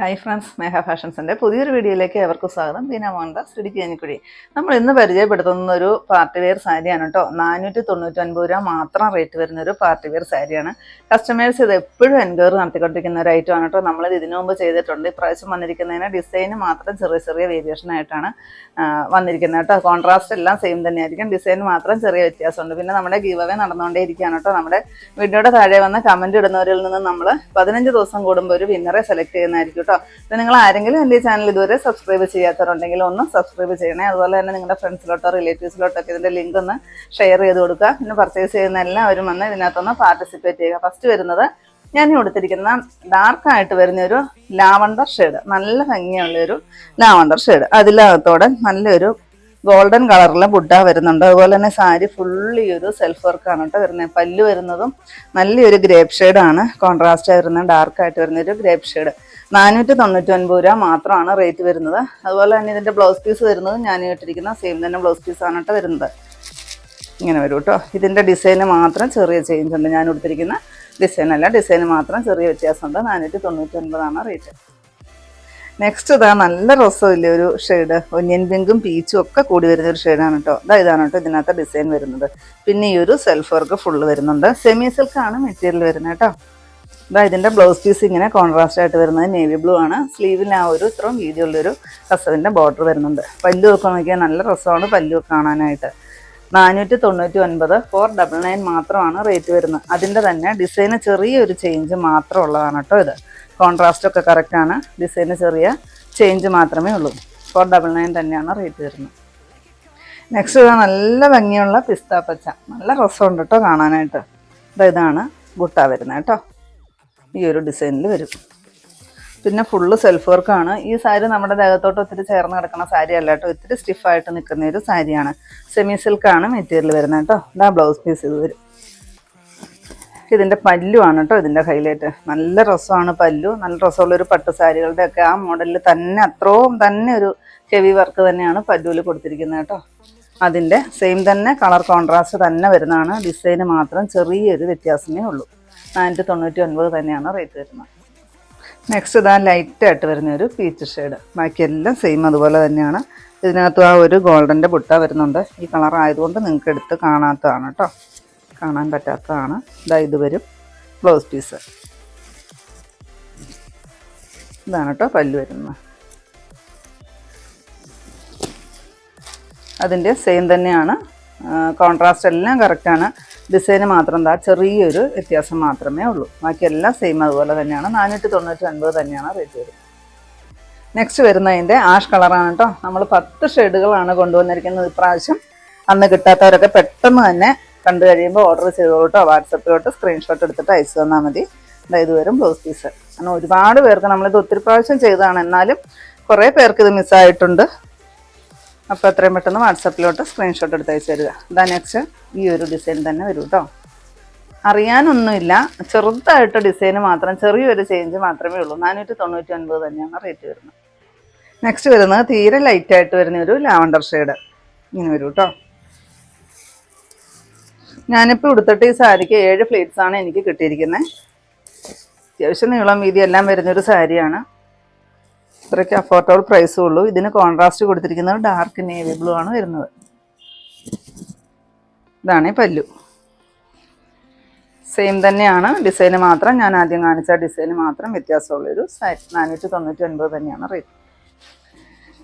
Hi friends സ്നേഹ ഫാഷൻസിന്റെ പുതിയൊരു വീഡിയോയിലേക്ക് എവർക്കും സ്വാഗതം. ബീന മോഹൻദാസ് ഇടുക്കി അനിക്കുഴി നമ്മൾ ഇന്ന് പരിചയപ്പെടുത്തുന്ന ഒരു പാർട്ടി വെയർ സാരിയാണ് കേട്ടോ നാനൂറ്റി തൊണ്ണൂറ്റൊൻപത് രൂപ മാത്രം റേറ്റ് വരുന്ന ഒരു പാർട്ടി വെയർ സാരിയാണ്. കസ്റ്റമേഴ്സ് ഇത് എപ്പോഴും എൻക്വയറി നടത്തിക്കൊണ്ടിരിക്കുന്ന ഒരു ഐറ്റമാണ് കേട്ടോ നമ്മളിത് ഇതിനു മുമ്പ് ചെയ്തിട്ടുണ്ട്. ഇപ്രാവശ്യം വന്നിരിക്കുന്നതിന് ഡിസൈന് മാത്രം ചെറിയ ചെറിയ വേരിയേഷൻ ആയിട്ടാണ് വന്നിരിക്കുന്നത് കേട്ടോ കോൺട്രാസ്റ്റ് എല്ലാം സെയിം തന്നെയായിരിക്കും. ഡിസൈൻ മാത്രം ചെറിയ വ്യത്യാസമുണ്ട്. പിന്നെ നമ്മുടെ ഗീവ് അവേ നടന്നുകൊണ്ടേ ഇരിക്കുകയാണ് കേട്ടോ നമ്മുടെ വീഡിയോയുടെ താഴെ വന്ന് കമന്റ് ഇടുന്നവരിൽ നിന്ന് നമ്മൾ പതിനഞ്ച് ദിവസം കൂടുമ്പോൾ ഒരു വിന്നറെ സെലക്ട് ചെയ്യുന്നതായിരിക്കും. കേട്ടോ അപ്പോൾ നിങ്ങൾ ആരെങ്കിലും എന്റെ ചാനൽ ഇതുവരെ സബ്സ്ക്രൈബ് ചെയ്യാത്തവരുണ്ടെങ്കിൽ ഒന്ന് സബ്സ്ക്രൈബ് ചെയ്യണേ. അതുപോലെ തന്നെ നിങ്ങളുടെ ഫ്രണ്ട്സിലോട്ടോ റിലേറ്റീവ്സിലോട്ടോ ഒക്കെ ഇതിന്റെ ലിങ്ക് ഒന്ന് ഷെയർ ചെയ്ത് കൊടുക്കുക. പിന്നെ പർച്ചേസ് ചെയ്യുന്ന എല്ലാവരും വന്ന് ഇതിനകത്തൊന്ന് പാർട്ടിസിപ്പേറ്റ് ചെയ്യുക. ഫസ്റ്റ് വരുന്നത് ഞാൻ കൊടുത്തിരിക്കുന്ന ഡാർക്കായിട്ട് വരുന്ന ഒരു ലാവണ്ടർ ഷെയ്ഡ് നല്ല ഭംഗിയുള്ള ഒരു ലാവണ്ടർ ഷെയ്ഡ് അതിലകത്തോടെ നല്ലൊരു ഗോൾഡൻ കളറിലെ ബുഡ വരുന്നുണ്ട്. അതുപോലെ തന്നെ സാരി ഫുള്ള് ഒരു സെൽഫ് വർക്കാണ് കേട്ടോ വരുന്നത്. പല്ല് വരുന്നതും നല്ലൊരു ഗ്രേപ്പ് ഷെയ്ഡാണ് കോൺട്രാസ്റ്റ് ആയിരുന്ന ഡാർക്കായിട്ട് വരുന്ന ഒരു ഗ്രേപ്പ് ഷെയ്ഡ് നാനൂറ്റി തൊണ്ണൂറ്റി ഒൻപത് രൂപ മാത്രമാണ് റേറ്റ് വരുന്നത്. അതുപോലെ തന്നെ ഇതിന്റെ ബ്ലൗസ് പീസ് വരുന്നത് ഞാൻ ഇട്ടിരിക്കുന്ന സെയിം തന്നെ ബ്ലൗസ് പീസാണ് കേട്ടോ വരുന്നത്. ഇങ്ങനെ വരും കേട്ടോ. ഇതിന്റെ ഡിസൈന് മാത്രം ചെറിയ ചേഞ്ച് ഉണ്ട്. ഞാൻ കൊടുത്തിരിക്കുന്ന ഡിസൈൻ അല്ല ഡിസൈന് മാത്രം ചെറിയ വ്യത്യാസമുണ്ട്. നാനൂറ്റി തൊണ്ണൂറ്റി ഒൻപതാണ് റേറ്റ് നെക്സ്റ്റ് ഇതാ നല്ല രസമില്ലേ ഒരു ഷെയ്ഡ് ഒന്നിയൻ പിങ്കും പീച്ചും ഒക്കെ കൂടി വരുന്ന ഒരു ഷെയ്ഡാണ് കേട്ടോ. ഇതാ ഇതാണ് കേട്ടോ ഇതിനകത്ത് ഡിസൈൻ വരുന്നത്. പിന്നെ ഈ ഒരു സെൽഫ് വർക്ക് ഫുള്ള് വരുന്നുണ്ട്. സെമി സിൽക്കാണ് മെറ്റീരിയൽ വരുന്നത് കേട്ടോ. ഇതാ ഇതിന്റെ ബ്ലൗസ് പീസ് ഇങ്ങനെ കോൺട്രാസ്റ്റ് ആയിട്ട് വരുന്നത് നേവി ബ്ലൂ ആണ്. സ്ലീവിൽ ആ ഒരു ഇത്രയും വീതിയുള്ളൊരു കസവിന്റെ ബോർഡർ വരുന്നുണ്ട്. പല്ലു ഒക്കെ നോക്കിയാൽ നല്ല രസമാണ് പല്ലു കാണാനായിട്ട്. നാനൂറ്റി തൊണ്ണൂറ്റി ഒൻപത് ഫോർ ഡബിൾ നയൻ മാത്രമാണ് റേറ്റ് വരുന്നത്. അതിന്റെ തന്നെ ഡിസൈന് ചെറിയൊരു ചേഞ്ച് മാത്രം ഉള്ളതാണ് കേട്ടോ ഇത്. കോൺട്രാസ്റ്റ് ഒക്കെ കറക്റ്റാണ് ഡിസൈന് ചെറിയ ചേഞ്ച് മാത്രമേ ഉള്ളൂ. ഫോർ ഡബിൾ നയൻ തന്നെയാണ് റേറ്റ് വരുന്നത്. നെക്സ്റ്റ് ഇതാ നല്ല ഭംഗിയുള്ള പിസ്ത പച്ച. നല്ല രസമുണ്ട് കേട്ടോ കാണാനായിട്ട്. ഇതാണ് ഗുട്ട വരുന്നത് കേട്ടോ. ഈ ഒരു ഡിസൈനിൽ വരും. പിന്നെ ഫുള്ള് സെൽഫ് വർക്കാണ് ഈ സാരി നമ്മുടെ ദേഹത്തോട്ട് ഒത്തിരി ചേർന്ന് കിടക്കുന്ന സാരി അല്ല കേട്ടോ. ഒത്തിരി സ്റ്റിഫായിട്ട് നിൽക്കുന്ന ഒരു സാരിയാണ്. സെമി സിൽക്കാണ് മെറ്റീരിയൽ വരുന്നത് കേട്ടോ. ഇതാ ബ്ലൗസ് പീസ് ഇത് വരും. ഇതിന്റെ പല്ലുവാണ് കേട്ടോ ഇതിന്റെ ഹൈലൈറ്റ് നല്ല രസമാണ് പല്ലു. നല്ല രസമുള്ളൊരു പട്ട് സാരികളുടെ ഒക്കെ ആ മോഡലിൽ തന്നെ അത്രയും തന്നെ ഒരു ഹെവി വർക്ക് തന്നെയാണ് പല്ലുവിൽ കൊടുത്തിരിക്കുന്നത് കേട്ടോ. അതിന്റെ സെയിം തന്നെ കളർ കോൺട്രാസ്റ്റ് തന്നെ വരുന്നതാണ്. ഡിസൈന് മാത്രം ചെറിയൊരു വ്യത്യാസമേ ഉള്ളൂ. നാനൂറ്റി തൊണ്ണൂറ്റി ഒൻപത് തന്നെയാണ് റേറ്റ് വരുന്നത്. നെക്സ്റ്റ് ഇതാ ലൈറ്റായിട്ട് വരുന്ന ഒരു പീച്ച് ഷെയ്ഡ് ബാക്കിയെല്ലാം സെയിം അതുപോലെ തന്നെയാണ്. ഇതിനകത്ത് ആ ഒരു ഗോൾഡന്റെ ബുട്ട വരുന്നുണ്ട്. ഈ കളർ ആയതുകൊണ്ട് നിങ്ങൾക്ക് എടുത്ത് കാണാത്തതാണ് കേട്ടോ കാണാൻ പറ്റാത്തതാണ്. ഇതാ ഇത് വരും ബ്ലൗസ് പീസ് ഇതാണ് കേട്ടോ പല്ല് വരുന്നത്. അതിന്റെ സെയിം തന്നെയാണ് കോൺട്രാസ്റ്റ് എല്ലാം കറക്റ്റാണ് ഡിസൈന് മാത്രം എന്താ ചെറിയൊരു വ്യത്യാസം മാത്രമേ ഉള്ളൂ. ബാക്കിയെല്ലാം സെയിം അതുപോലെ തന്നെയാണ്. നാനൂറ്റി തൊണ്ണൂറ്റി ഒൻപത് തന്നെയാണ് റേറ്റ് വരുന്നത്. നെക്സ്റ്റ് വരുന്നതിന്റെ ആഷ് കളറാണ് കേട്ടോ. നമ്മൾ പത്ത് ഷെയ്ഡുകളാണ് കൊണ്ടുവന്നിരിക്കുന്നത് ഇപ്രാവശ്യം. അന്ന് കിട്ടാത്തവരൊക്കെ പെട്ടെന്ന് തന്നെ കണ്ടു കഴിയുമ്പോൾ ഓർഡർ ചെയ്തോളൂ കേട്ടോ വാട്സപ്പിലോട്ട് സ്ക്രീൻഷോട്ട് എടുത്തിട്ട് അയച്ചു തന്നാൽ മതി. അതായത് വരും ബ്ലൗസ് പീസ് കാരണം ഒരുപാട് പേർക്ക് നമ്മളിത് ഒത്തിരി പ്രാവശ്യം ചെയ്തതാണ്. എന്നാലും കുറേ പേർക്ക് ഇത് മിസ്സായിട്ടുണ്ട് അപ്പോൾ എത്രയും പെട്ടെന്ന് വാട്സപ്പിലോട്ട് സ്ക്രീൻഷോട്ട് എടുത്ത് അയച്ചു തരിക. ഇതാ നെക്സ്റ്റ് ഈ ഒരു ഡിസൈൻ തന്നെ വരും കേട്ടോ അറിയാനൊന്നുമില്ല. ചെറുതായിട്ട് ഡിസൈൻ മാത്രം ചെറിയൊരു ചേഞ്ച് മാത്രമേ ഉള്ളൂ. നാനൂറ്റി തൊണ്ണൂറ്റി ഒൻപത് തന്നെയാണ് റേറ്റ് വരുന്നത്. നെക്സ്റ്റ് വരുന്നത് തീരെ ലൈറ്റായിട്ട് വരുന്ന ഒരു ലാവണ്ടർ ഷെയ്ഡ് ഇങ്ങനെ വരും കേട്ടോ ഞാനിപ്പോൾ ഉടുത്തിട്ട് ഈ സാരിക്ക് ഏഴ് ആണ് എനിക്ക് കിട്ടിയിരിക്കുന്നത് അത്യാവശ്യം നീളം വീതി എല്ലാം വരുന്നൊരു സാരിയാണ്. ഇത്രയ്ക്ക് അഫോർഡബിൾ പ്രൈസും ഉള്ളൂ. ഇതിന് കോൺട്രാസ്റ്റ് കൊടുത്തിരിക്കുന്നത് ഡാർക്ക് നേവി ബ്ലൂ ആണ് വരുന്നത്. ഇതാണ് പല്ലു. സെയിം തന്നെയാണ്. ഡിസൈന് മാത്രം. ഞാൻ ആദ്യം കാണിച്ച ഡിസൈന് മാത്രം വ്യത്യാസമുള്ളൊരു സാരി നാനൂറ്റി തൊണ്ണൂറ്റി ഒൻപത് തന്നെയാണ് റേറ്റ്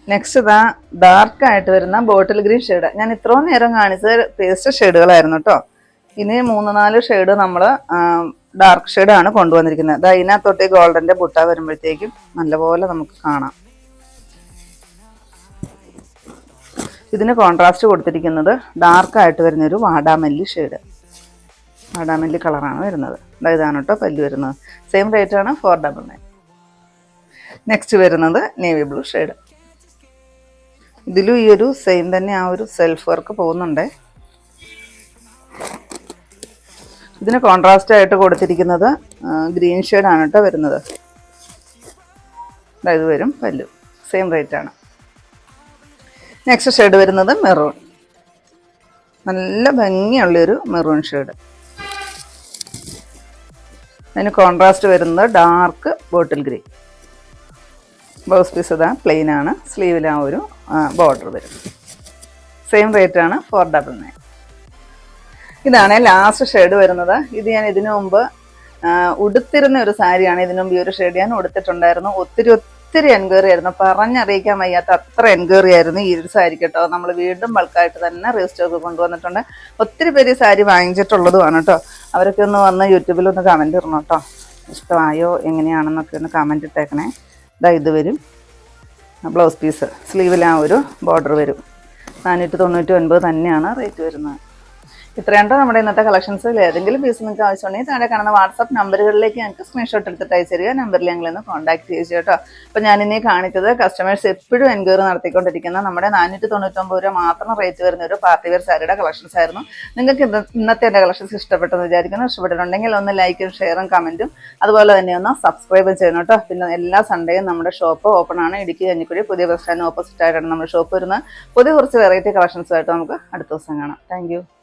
നെക്സ്റ്റ് ഇതാ ഡാർക്ക് ആയിട്ട് വരുന്ന ബോട്ടിൽ ഗ്രീൻ ഷെയ്ഡ് ഞാൻ ഇത്രയും നേരം കാണിച്ചത് പേസ്റ്റ് ഷെയ്ഡുകളായിരുന്നു കേട്ടോ ഇനി മൂന്ന് നാല് ഷെയ്ഡ് നമ്മൾ ഡാർക്ക് ആണ് കൊണ്ടുവന്നിരിക്കുന്നത്. അതിനകത്തോട്ട് ഇതിനകത്തോട്ട് ഗോൾഡന്റെ ബുട്ട വരുമ്പോഴത്തേക്കും നല്ലപോലെ നമുക്ക് കാണാം. ഇതിന് കോൺട്രാസ്റ്റ് കൊടുത്തിരിക്കുന്നത് ഡാർക്കായിട്ട് വരുന്നൊരു വാടാമല്ലി ഷെയ്ഡ് വാടാമല്ലി കളറാണ് വരുന്നത്. അതായത് ഇതാണ് കേട്ടോ പല്ല് വരുന്നത്. സെയിം റേറ്റ് ആണ് ഫോർ ഡബിൾ നയൻ നെക്സ്റ്റ് വരുന്നത് നേവി ബ്ലൂ ഷെയ്ഡ് ഇതിലും ഈ ഒരു സെയിം തന്നെ ആ ഒരു സെൽഫ് വർക്ക് പോകുന്നുണ്ട്. ഇതിന് കോൺട്രാസ്റ്റ് ആയിട്ട് കൊടുത്തിരിക്കുന്നത് ഗ്രീൻ ഷെയ്ഡാണ് കേട്ടോ വരുന്നത്. ഇത് വരും പല്ലു സെയിം റേറ്റ് ആണ്. നെക്സ്റ്റ് ഷെയ്ഡ് വരുന്നത് മെറൂൺ നല്ല ഭംഗിയുള്ളൊരു മെറൂൺ ഷെയ്ഡ് അതിന് കോൺട്രാസ്റ്റ് വരുന്നത് dark bottle green blouse piece ഇതാ പ്ലെയിൻ ആണ്. സ്ലീവിൽ ആ ഒരു ബോർഡർ വരും. സെയിം റേറ്റ് ആണ് ഫോർ ഡബിൾ നയൻ ഇതാണ് ലാസ്റ്റ് ഷെയ്ഡ് വരുന്നത്. ഇത് ഞാൻ ഇതിനു മുമ്പ് ഉടുത്തിരുന്ന ഒരു സാരിയാണ് ഇതിനു മുമ്പ് ഈ ഒരു ഷെയ്ഡ് ഞാൻ ഉടുത്തിട്ടുണ്ടായിരുന്നു. ഒത്തിരി ഒത്തിരി എൻക്വയറി ആയിരുന്നു. പറഞ്ഞറിയിക്കാൻ വയ്യാത്ത അത്ര എൻക്വയറി ആയിരുന്നു ഈ ഒരു സാരി കേട്ടോ. നമ്മൾ വീണ്ടും ബൾക്കായിട്ട് തന്നെ രജിസ്റ്റർക്ക് കൊണ്ടുവന്നിട്ടുണ്ട്. ഒത്തിരി പേര് സാരി വാങ്ങിച്ചിട്ടുള്ളതുമാണ് കേട്ടോ. അവരൊക്കെ ഒന്ന് വന്ന് യൂട്യൂബിൽ ഒന്ന് കമന്റ് ഇടണം കേട്ടോ. ഇഷ്ടമായോ? എങ്ങനെയാണെന്നൊക്കെ ഒന്ന് കമന്റ് ഇട്ടേക്കണേ. ഇതാ ഇത് വരും. Blouse piece. സ്ലീവിൽ ആ ഒരു ബോർഡർ വരും. നാനൂറ്റി തൊണ്ണൂറ്റി ഒൻപത് തന്നെയാണ് റേറ്റ് വരുന്നത്. ഇത്രയുണ്ടോ നമ്മുടെ ഇന്നത്തെ കളക്ഷൻസിൽ ഏതെങ്കിലും പീസ് നിങ്ങൾക്ക് ആവശ്യമുണ്ടെങ്കിൽ താഴെ കാണുന്ന വാട്സാപ്പ് നമ്പറുകളിലേക്ക് ഞങ്ങൾക്ക് സ്ക്രീൻഷോട്ട് എടുത്തിട്ട് അയച്ചു തരിക നമ്പറിൽ ഞങ്ങൾ ഇന്ന് കോൺടാക്ട് ചെയ്തു കേട്ടോ. അപ്പോൾ ഞാനിനി കാണിച്ചത് കസ്റ്റമേഴ്സ് എപ്പോഴും എൻക്വയറി നടത്തിക്കൊണ്ടിരിക്കുന്ന നമ്മുടെ നാനൂറ്റി തൊണ്ണൂറ്റൊമ്പത് രൂപ മാത്രം റേറ്റ് വരുന്ന ഒരു പാർട്ടി വെയർ സാരിയുടെ കളക്ഷൻസ് ആയിരുന്നു. നിങ്ങൾക്ക് ഇന്ന- ഇന്നത്തെ എന്റെ കളക്ഷൻസ് ഇഷ്ടപ്പെട്ടെന്ന് വിചാരിക്കുന്നു. ഇഷ്ടപ്പെട്ടിട്ടുണ്ടെങ്കിൽ ഒന്ന് ലൈക്കും ഷെയറും കമന്റും അതുപോലെ തന്നെ ഒന്ന് സബ്സ്ക്രൈബും ചെയ്യണം കേട്ടോ. പിന്നെ എല്ലാ സൺഡേയും നമ്മുടെ ഷോപ്പ് ഓപ്പൺ ആണ്. ഇടുക്കി കഞ്ഞിക്കുഴി പുതിയ ബസ് സ്റ്റാൻഡ് ഓപ്പോസിറ്റ് ആയിട്ടാണ് നമ്മുടെ ഷോപ്പ് വരുന്നത്. പുതിയ കുറച്ച് വെറൈറ്റി കളക്ഷൻസ് ആയിട്ട് നമുക്ക് അടുത്ത ദിവസം കാണാം. താങ്ക്